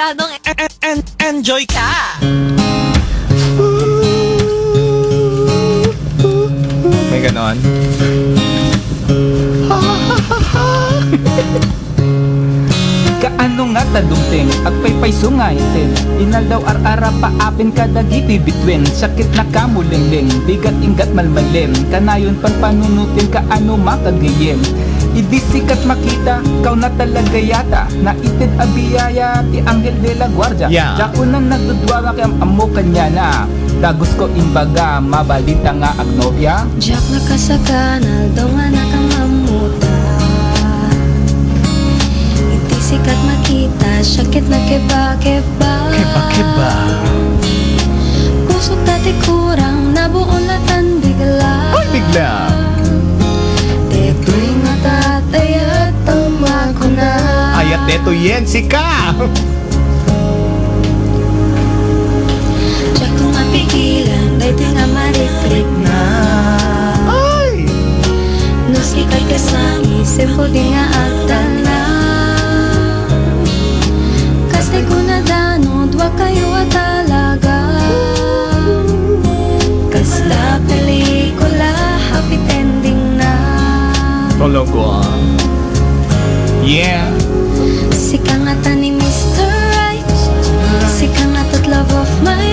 siguradong en- en- en- enjoy ka. May ganon. Kaano nga tadumting at paypay sungaitin Inal daw ar-ara pa apin kadagiti bitwin. Sakit na kamulingling, bigat ingat malmalim. Kanayon pan panunutin kaano makagayim Idi sikat makita, kau na talaga yata Naitid abiyaya, ti Angel de la Guardia Yeah. Dako na nagdudwara kay amo kanya na Dagos ko imbaga, mabalita nga agnobya Jack nakasakanal, daw nga nakamamuta Hindi sikat makita, sakit na keba-keba Keba-keba. Pusok dati kurang, nabuon latan bigla Ay, bigla. Neto yen, sika! Jack kung mapigilan, dahil di nga marikrik na Ay! Nos ikay kasangi, simple di nga ata na Kasi kung nadanod, wag kayo at talaga Kasta pelikula, happy ending na Tologo. Yeah. Sika nga ta ni Mr. Right Sika nga ta't love of my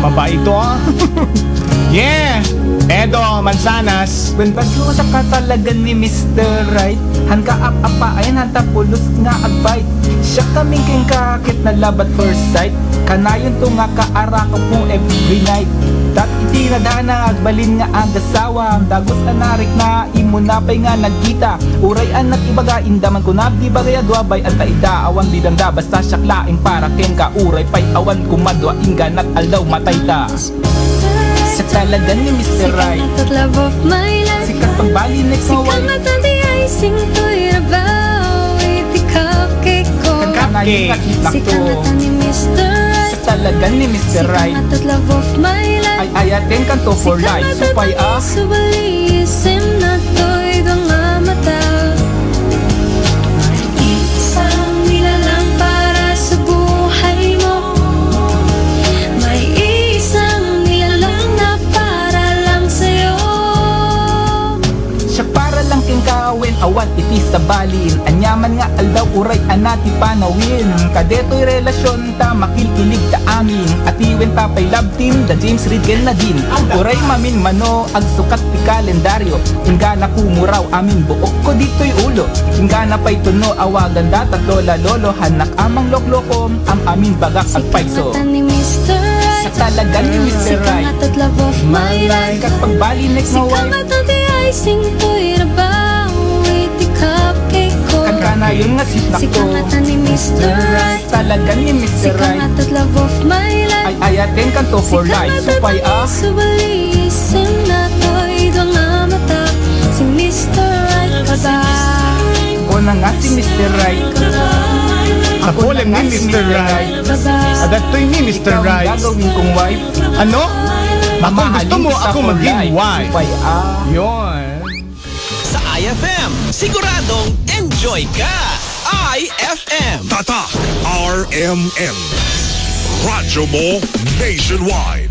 Ba ito ah? yeah! Edo, Mansanas. When bagyo ka talaga ni Mr. Right Han ka up apa ayan han ta pulos nga agbite Siya kaming king kakit na love at first sight Kanayon to nga kaara ko po every night Na dana agbalin nga agasawa Dagos anarik na imo na pay nga nagkita. Uray anat ibaga indaman ko na di bagay adwabay Anta ida awan bidanda basta syaklaing para ken ka. Uray pay awan kumadwa inga nat aldaw matay ta Sa talaga ni Mr. Right Sikat love of my life. Sikat pagbali next Sikat mawal na tadi icing to'y rabaw Iti cupcake ko. Sikat na Mr. Talaga ni Mr. Right Ay ayaten kan to for life. Supay ah Awan iti sa balin. Anyaman nga aldaw uray anati panawin. Kadeto'y relasyon ta Makikilig ta amin. Atiwen ta pay love team Da James Reid ken na din. Uray mamin mano Ag sukat ti kalendaryo. Inga na kumuraw amin buok ko dito'y ulo. Inga na pa'y tuno awagan datat lola lolo Hanak amang lokloko Am amin bagak ag paiso. na ni Mr. Right Sa talaga ni Mr. Sikat na of my life. Kat pagbali next na Sikat wife na icing to'y yun nga Sikat ko na ta ni Mr. Right Talaga ni Mr. Right ta't love of my life Ay ayaten kan to for life Supay ah Subalisim na to'y nga mata Si Mr. Right ka ba? O na nga si Mr. Right Sa kulang ni Mr. Right. Adatoy ni Mr. Ikaw ang Right. gagawin kong wife Ano? Ako gusto mo ako maging wife. Supay ah. Sa IFM, siguradong enjoy ka. IFM. Tatak RMN. Radyo mo nationwide.